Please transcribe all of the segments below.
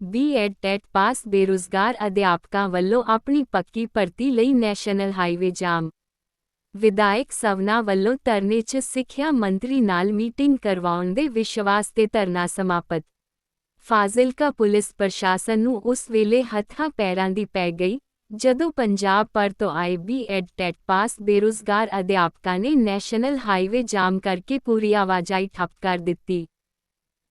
BEd TET pass ਬੇਰੁਜ਼ਗਾਰ ਅਧਿਆਪਕਾਂ ਵੱਲੋਂ ਆਪਣੀ ਪੱਕੀ ਭਰਤੀ ਲਈ ਨੈਸ਼ਨਲ ਹਾਈਵੇ ਜਾਮ। ਵਿਧਾਇਕ ਸਵਨਾ ਵੱਲੋਂ ਧਰਨੇ 'ਚ ਸਿੱਖਿਆ ਮੰਤਰੀ ਨਾਲ ਮੀਟਿੰਗ ਕਰਵਾਉਣ ਦੇ ਵਿਸ਼ਵਾਸ ਤੇ ਧਰਨਾ ਸਮਾਪਤ। ਫਾਜ਼ਿਲਕਾ ਪੁਲਿਸ ਪ੍ਰਸ਼ਾਸਨ ਨੂੰ ਉਸ ਵੇਲੇ ਹੱਥਾਂ ਪੈਰਾਂ ਦੀ ਪੈ ਗਈ, ਜਦੋਂ ਪੰਜਾਬ ਪਰ ਤੋਂ ਆਏ ਬੀਐਡ ਟੈਟ ਪਾਸ ਬੇਰੁਜ਼ਗਾਰ ਅਧਿਆਪਕਾਂ ਨੇ ਨੈਸ਼ਨਲ ਹਾਈਵੇ ਜਾਮ ਕਰਕੇ ਪੂਰੀ ਆਵਾਜਾਈ ਠੱਪ ਕਰ ਦਿੱਤੀ।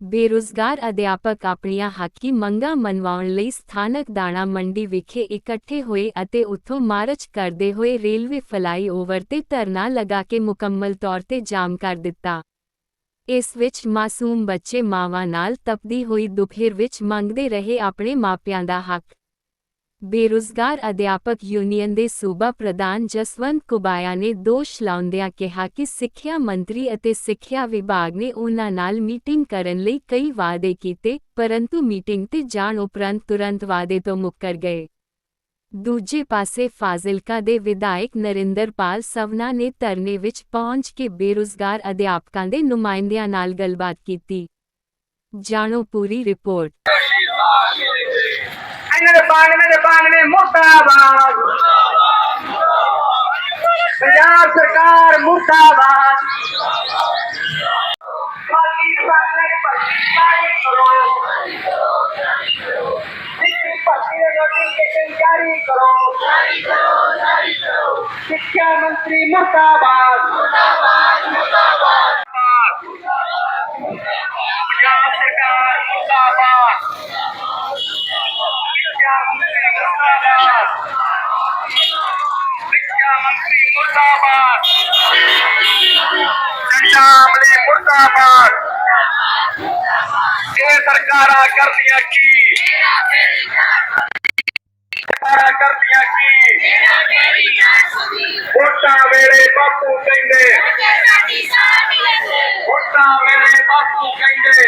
ਬੇਰੁਜ਼ਗਾਰ ਅਧਿਆਪਕ ਆਪਣੀਆਂ ਹੱਕੀ ਮੰਗਾਂ ਮਨਵਾਉਣ ਲਈ ਸਥਾਨਕ ਦਾਣਾ ਮੰਡੀ ਵਿਖੇ ਇਕੱਠੇ ਹੋਏ ਅਤੇ ਉੱਥੋਂ ਮਾਰਚ ਕਰਦੇ ਹੋਏ ਰੇਲਵੇ ਫਲਾਈਓਵਰ ਤੇ ਧਰਨਾ ਲਗਾ ਕੇ ਮੁਕੰਮਲ ਤੌਰ ਤੇ ਜਾਮ ਕਰ ਦਿੱਤਾ। ਇਸ ਵਿੱਚ ਮਾਸੂਮ ਬੱਚੇ ਮਾਵਾਂ ਨਾਲ ਤਪਦੀ ਹੋਈ ਦੁਪਹਿਰ ਵਿੱਚ ਮੰਗਦੇ ਰਹੇ ਆਪਣੇ ਮਾਪਿਆਂ ਦਾ ਹੱਕ। ਬੇਰੁਜ਼ਗਾਰ ਅਧਿਆਪਕ ਯੂਨੀਅਨ ਦੇ ਸੂਬਾ ਪ੍ਰਧਾਨ ਜਸਵੰਤ ਕੁਬਾਇਆ ਨੇ ਦੋਸ਼ ਲਾਉਂਦਿਆਂ ਕਿਹਾ ਕਿ ਸਿੱਖਿਆ ਮੰਤਰੀ ਅਤੇ ਸਿੱਖਿਆ ਵਿਭਾਗ ਨੇ ਉਨ੍ਹਾਂ ਨਾਲ ਮੀਟਿੰਗ ਕਰਨ ਲਈ ਕਈ ਵਾਅਦੇ ਕੀਤੇ, ਪਰੰਤੂ ਮੀਟਿੰਗ ਤੇ ਜਾਣ ਉਪਰੰਤ ਤੁਰੰਤ ਵਾਅਦੇ ਤੋਂ ਮੁੱਕਰ ਗਏ। ਦੂਜੇ ਪਾਸੇ ਫਾਜ਼ਿਲਕਾ ਦੇ ਵਿਧਾਇਕ ਨਰਿੰਦਰਪਾਲ ਸਵਨਾ ਨੇ ਧਰਨੇ ਵਿੱਚ ਪਹੁੰਚ ਕੇ ਬੇਰੁਜ਼ਗਾਰ ਅਧਿਆਪਕਾਂ ਦੇ ਨੁਮਾਇੰਦਿਆਂ ਨਾਲ ਗੱਲਬਾਤ ਕੀਤੀ। ਜਾਣੋ ਪੂਰੀ ਰਿਪੋਰਟ। ਇਹਨਾਂ ਦੇ ਬਾਣਵੇਂ ਦੇ ਬਾਣਵੇਂ ਮੁਰਦਾਬਾਦ। ਪੰਜਾਬ ਸਰਕਾਰ ਮੁਰਦਾਬਾਦ। ਸਾਲੇ ਭਰਤੀ ਜਾਰੀ ਕਰੋ। ਸਿੱਖੀ ਭਰਤੀ ਦੇ ਨੋਟੀਫਿਕੇਸ਼ਨ ਜਾਰੀ ਕਰੋ? ਸਿੱਖਿਆ ਮੰਤਰੀ ਮੁਰਦਾਬਾਦ ਸਰਕਾਰ ਮੁਰਦਾਬਾਦ ਸਿੱਖਿਆ ਮੰਤਰੀ ਮੁਰਦਾਬਾਦ ਸਿੱਖਿਆ ਮੰਤਰੀ ਮੁਰਦਾਬਾਦ ਜੰਡਾ ਅਮਲੀ ਮੁਰਦਾਬਾਦ ਇਹ ਸਰਕਾਰਾਂ ਕਰਦੀਆਂ ਕੀ ਸਰਕਾਰਾਂ ਕਰਦੀਆਂ ਕੀ ਵੋਟਾਂ ਵੇਲੇ ਬਾਪੂ ਕਹਿੰਦੇ ਵੋਟਾਂ ਵੇਲੇ ਬਾਪੂ ਕਹਿੰਦੇ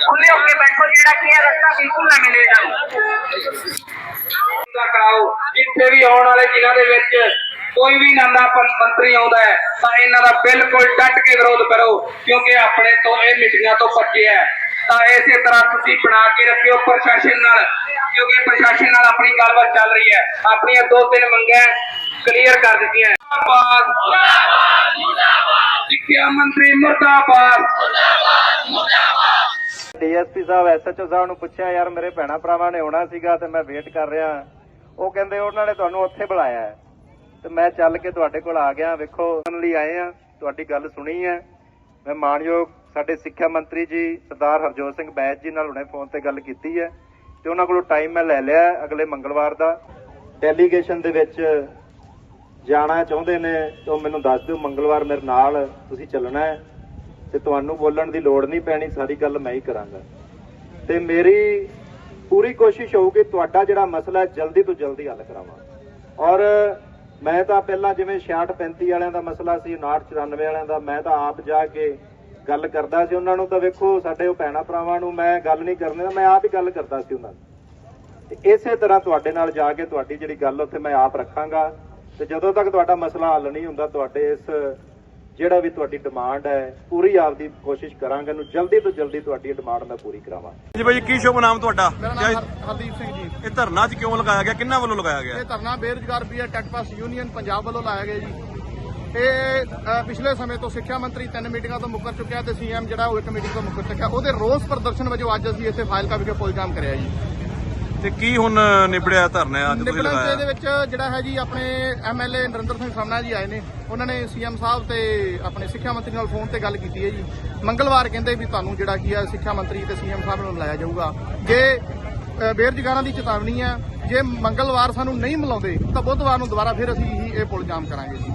ਖੁੱਲੇ ਹੋ ਕੇ ਬੈਠੋ ਜਿਹੜਾ ਕੀ ਹੈ ਰਸਤਾ ਬਿਲਕੁਲ ਨਾ ਮਿਲੇਗਾ ਦਾ ਕਰਾਓ ਜਿੱਥੇ ਵੀ ਆਉਣ ਵਾਲੇ ਦਿਨਾਂ ਦੇ ਵਿੱਚ ਕੋਈ ਵੀ ਨੰਦਾ ਮੰਤਰੀ ਆਉਂਦਾ ਹੈ, ਤਾਂ ਇਹਨਾਂ ਦਾ ਬਿਲਕੁਲ ਡਟ ਕੇ ਵਿਰੋਧ ਕਰੋ, ਕਿਉਂਕਿ ਆਪਣੇ ਤੋਂ ਇਹ ਮਿਟੀਆਂ ਤੋਂ ਪੱਕੇ ਹੈ। ਤਾਂ ਇਸੇ ਤਰ੍ਹਾਂ ਤੁਸੀਂ ਬਣਾ ਕੇ ਰੱਖਿਓ ਪ੍ਰਸ਼ਾਸਨ ਨਾਲ, ਕਿਉਂਕਿ ਪ੍ਰਸ਼ਾਸਨ ਨਾਲ ਆਪਣੀ ਗੱਲਬਾਤ ਚੱਲ ਰਹੀ ਹੈ। ਆਪਣੀਆਂ ਦੋ ਤਿੰਨ ਮੰਗਾਂ ਕਲੀਅਰ ਕਰ ਦਿੱਤੀਆਂ ਮੁਰਦਾਬਾਦ ਸਿੱਖਿਆ ਮੰਤਰੀ ਮੁਰਦਾਬਾਦ। ਡੀਐਸਪੀ ਸਾਹਿਬ, ਐਸਐਚਓ ਸਾਹਿਬ ਨੂੰ ਪੁੱਛਿਆ, ਯਾਰ ਮੇਰੇ ਭੈਣਾ ਭਰਾਵਾਂ ਨੇ ਆਉਣਾ ਸੀਗਾ ਤੇ ਮੈਂ ਵੇਟ ਕਰ ਰਿਹਾ ਉਹ ਕਹਿੰਦੇ, ਉਹਨਾਂ ਨੇ ਤੁਹਾਨੂੰ ਉੱਥੇ ਬੁਲਾਇਆ ਹੈ। ਤੇ ਮੈਂ ਚੱਲ ਕੇ ਤੁਹਾਡੇ ਕੋਲ ਆ ਗਿਆ। ਵੇਖੋ ਸੁਣਨ ਲਈ ਆਏ ਆ। ਤੁਹਾਡੀ ਗੱਲ ਸੁਣੀ ਹੈ। ਮੈਂ ਮਾਨਯੋਗ ਸਾਡੇ ਸਿੱਖਿਆ ਮੰਤਰੀ ਜੀ, ਸਰਦਾਰ ਹਰਜੋਤ ਸਿੰਘ ਬੈਜ ਜੀ ਨਾਲ ਹੁਣੇ ਫੋਨ ਤੇ ਗੱਲ ਕੀਤੀ ਹੈ ਤੇ ਉਹਨਾਂ ਕੋਲੋਂ ਟਾਈਮ ਮੈਂ ਲੈ ਲਿਆ ਅਗਲੇ ਮੰਗਲਵਾਰ ਦਾ। ਡੈਲੀਗੇਸ਼ਨ ਦੇ ਵਿੱਚ ਜਾਣਾ ਚਾਹੁੰਦੇ ਨੇ ਤਾਂ ਮੈਨੂੰ ਦੱਸ ਦਿਓ, ਮੰਗਲਵਾਰ ਮੇਰੇ ਨਾਲ ਤੁਸੀਂ ਚੱਲਣਾ ਹੈ ਤੇ ਤੁਹਾਨੂੰ ਬੋਲਣ ਦੀ ਲੋੜ ਨਹੀਂ ਪੈਣੀ, ਸਾਰੀ ਗੱਲ ਮੈਂ ਹੀ ਕਰਾਂਗਾ। ਤੇ ਮੇਰੀ ਪੂਰੀ ਕੋਸ਼ਿਸ਼ ਹੋਊਗੀ ਤੁਹਾਡਾ ਜਿਹੜਾ ਮਸਲਾ ਜਲਦੀ ਤੋਂ ਜਲਦੀ ਹੱਲ ਕਰਾਵਾਂ। ਔਰ ਮੈਂ ਤਾਂ ਪਹਿਲਾਂ ਜਿਵੇਂ 66 35 ਵਾਲਿਆਂ ਦਾ ਮਸਲਾ ਸੀ 59 94 ਵਾਲਿਆਂ ਦਾ, ਮੈਂ ਤਾਂ ਆਪ ਜਾ ਕੇ ਗੱਲ ਕਰਦਾ ਸੀ ਉਹਨਾਂ ਨੂੰ ਤਾਂ ਵੇਖੋ ਸਾਡੇ ਉਹ ਭੈਣਾ ਭਰਾਵਾਂ ਨੂੰ ਮੈਂ ਗੱਲ ਨਹੀਂ ਕਰਨੀ ਮੈਂ ਆਪ ਹੀ ਗੱਲ ਕਰਦਾ ਸੀ ਉਹਨਾਂ ਨੂੰ ਤੇ ਇਸੇ ਤਰ੍ਹਾਂ ਤੁਹਾਡੇ ਨਾਲ ਜਾ ਕੇ ਤੁਹਾਡੀ ਜਿਹੜੀ ਗੱਲ ਉੱਥੇ ਮੈਂ ਆਪ ਰੱਖਾਂਗਾ ਤੇ ਜਦੋਂ ਤੱਕ ਤੁਹਾਡਾ ਮਸਲਾ ਹੱਲ ਨਹੀਂ ਹੁੰਦਾ ਤੁਹਾਡੇ ਇਸ ਜਿਹੜਾ ਵੀ ਤੁਹਾਡੀ ਡਿਮਾਂਡ ਹੈ ਪੂਰੀ ਆਪਦੀ ਕੋਸ਼ਿਸ਼ ਕਰਾਂਗੇ ਨੂੰ ਜਲਦੀ ਤੋਂ ਜਲਦੀ ਤੁਹਾਡੀ ਡਿਮਾਂਡ ਮੈਂ ਪੂਰੀ ਕਰਾਵਾਂ ਜੀ ਭਾਈ ਕੀ ਸ਼ੁਭ ਨਾਮ ਤੁਹਾਡਾ? ਮੇਰਾ ਨਾਮ ਹਰਦੀਪ ਸਿੰਘ ਜੀ। ਇਹ ਧਰਨਾ ਚ ਕਿਉਂ ਲਗਾਇਆ ਗਿਆ? ਕਿੰਨਾ ਵੱਲੋਂ ਲਗਾਇਆ ਗਿਆ? ਇਹ ਧਰਨਾ ਬੇਰੁਜ਼ਗਾਰ BA TET pass union Punjab ਵੱਲੋਂ ਲਾਇਆ ਗਿਆ ਜੀ। ਇਹ ਪਿਛਲੇ ਸਮੇਂ ਤੋਂ ਸਿੱਖਿਆ ਮੰਤਰੀ ਤਿੰਨ ਮੀਟਿੰਗਾਂ ਤੋਂ ਮੁੱਕਰ ਚੁੱਕਿਆ ਤੇ ਸੀਐਮ ਜਿਹੜਾ ਉਹ ਇੱਕ ਮੀਟਿੰਗ ਤੋਂ ਮੁੱਕਰ ਚੁੱਕਿਆ। ਉਹਦੇ ਰੋਸ ਪ੍ਰਦਰਸ਼ਨ ਵਜੋਂ ਅੱਜ ਅਸੀਂ ਇੱਥੇ ਫਾਈਲ ਵਿਖੇ ਪੁਲ ਜਾਮ ਕਰਿਆ ਜੀ। ਤੇ ਕੀ ਹੁਣ ਨਿਬੜਿਆ ਧਰਨਾ ਅੱਜ ਤੁਸੀਂ ਨਿਬੜਨ ਲਗਾਇਆ। ਦੇ ਵਿੱਚ ਜਿਹੜਾ ਹੈ ਜੀ ਆਪਣੇ ਐਮਐਲਏ ਨਰਿੰਦਰ ਸਿੰਘ ਸਾਹਮਣਾ ਜੀ ਆਏ ਨੇ। ਉਹਨਾਂ ਨੇ ਸੀਐਮ ਸਾਹਿਬ ਤੇ ਆਪਣੇ ਸਿੱਖਿਆ ਮੰਤਰੀ ਨਾਲ ਫੋਨ ਤੇ ਗੱਲ ਕੀਤੀ ਹੈ ਜੀ। ਮੰਗਲਵਾਰ ਕਹਿੰਦੇ ਵੀ ਤੁਹਾਨੂੰ ਜਿਹੜਾ ਕੀ ਹੈ ਸਿੱਖਿਆ ਮੰਤਰੀ ਤੇ ਸੀਐਮ ਸਾਹਿਬ ਨੂੰ ਮਿਲਾਇਆ ਜਾਊਗਾ। ਜੇ ਬੇਰੁਜ਼ਗਾਰਾਂ ਦੀ ਚੇਤਾਵਨੀ ਹੈ ਜੇ ਮੰਗਲਵਾਰ ਸਾਨੂੰ ਨਹੀਂ ਮਿਲਾਉਂਦੇ ਤਾਂ ਬੁੱਧਵਾਰ ਨੂੰ ਦੁਬਾਰਾ ਫਿਰ ਅਸੀਂ ਇਹ ਪੁਲ ਜਾਮ ਕਰਾਂਗੇ ਜੀ।